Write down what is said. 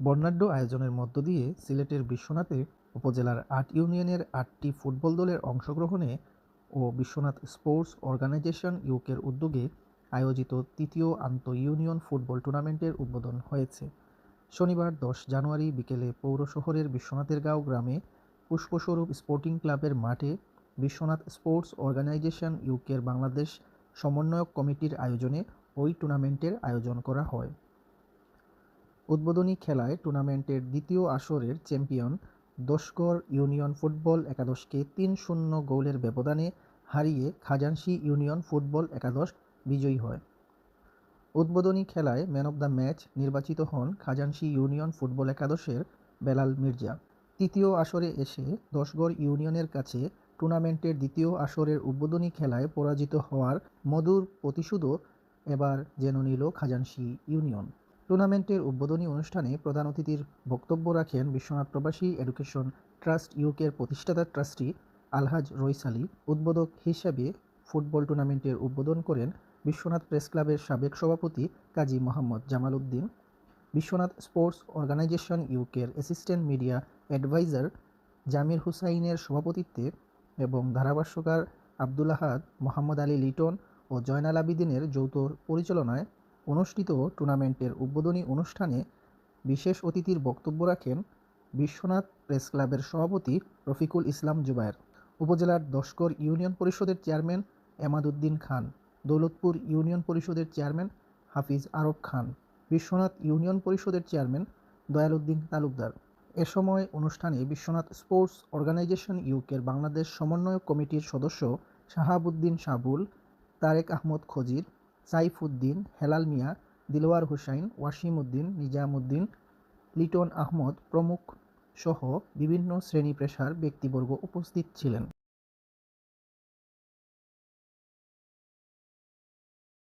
বর্ণাঢ্য আয়োজনের মধ্য দিয়ে সিলেটের বিশ্বনাথে উপজেলার আট ইউনিয়নের আটটি ফুটবল দলের অংশগ্রহণে ও বিশ্বনাথ স্পোর্টস অর্গানাইজেশন ইউকের উদ্যোগে আয়োজিত তৃতীয় আন্ত ইউনিয়ন ফুটবল টুর্নামেন্টের উদ্বোধন হয়েছে। শনিবার দশ জানুয়ারি বিকেলে পৌর শহরের বিশ্বনাথের গাঁও গ্রামে পুষ্পস্বরূপ স্পোর্টিং ক্লাবের মাঠে বিশ্বনাথ স্পোর্টস অর্গানাইজেশন ইউকের বাংলাদেশ সমন্বয়ক কমিটির আয়োজনে ওই টুর্নামেন্টের আয়োজন করা হয়। উদ্বোধনী খেলায় টুর্নামেন্টের দ্বিতীয় আসরের চ্যাম্পিয়ন দশগড় ইউনিয়ন ফুটবল একাদশকে তিন শূন্য গোলের ব্যবধানে হারিয়ে খাজানশী ইউনিয়ন ফুটবল একাদশ বিজয়ী হয়। উদ্বোধনী খেলায় ম্যান অব দ্য ম্যাচ নির্বাচিত হন খাজানশী ইউনিয়ন ফুটবল একাদশের বেলাল মির্জা। তৃতীয় আসরে এসে দশগড় ইউনিয়নের কাছে টুর্নামেন্টের দ্বিতীয় আসরের উদ্বোধনী খেলায় পরাজিত হওয়ার মধুর প্রতিশোধও এবার যেন নিল খাজানশী ইউনিয়ন। টুর্নামেন্টের উদ্বোধনী অনুষ্ঠানে প্রধান অতিথির বক্তব্য রাখেন বিশ্বনাথ প্রবাসী এডুকেশন ট্রাস্ট ইউকের প্রতিষ্ঠাতা ট্রাস্টি আলহাজ রইস আলী। উদ্বোধক হিসেবে ফুটবল টুর্নামেন্টের উদ্বোধন করেন বিশ্বনাথ প্রেস ক্লাবের সাবেক সভাপতি কাজী মোহাম্মদ জামাল উদ্দিন। বিশ্বনাথ স্পোর্টস অর্গানাইজেশন ইউকের অ্যাসিস্ট্যান্ট মিডিয়া অ্যাডভাইজার জামির হুসাইনের সভাপতিত্বে এবং ধারাভাষ্যকার আব্দুল আহাদ, মোহাম্মদ আলী লিটন ও জয়নাল আবিদিনের যৌথ পরিচালনায় অনুষ্ঠিত টুর্নামেন্টের উদ্বোধনী অনুষ্ঠানে বিশেষ অতিথির বক্তব্য রাখেন বিশ্বনাথ প্রেস ক্লাবের সভাপতি রফিকুল ইসলাম জুবায়ের, উপজেলার দশকর ইউনিয়ন পরিষদের চেয়ারম্যান এমাদুদ্দিন খান, দৌলতপুর ইউনিয়ন পরিষদের চেয়ারম্যান হাফিজ আরব খান, বিশ্বনাথ ইউনিয়ন পরিষদের চেয়ারম্যান দয়ালউদ্দিন তালুকদার। এ সময় অনুষ্ঠানে বিশ্বনাথ স্পোর্টস অর্গানাইজেশন ইউকের বাংলাদেশ সমন্বয়ক কমিটির সদস্য শাহাবুদ্দিন সাবুল তারেক আহমদ খজির সাইফুদ্দিন, হেলাল মিয়া, দিলওয়ার হুসাইন ওয়াসিম উদ্দিন নিজামুদ্দিন, লিটন আহমদ প্রমুখ সহ বিভিন্ন শ্রেণি পেশার ব্যক্তিবর্গ উপস্থিত ছিলেন।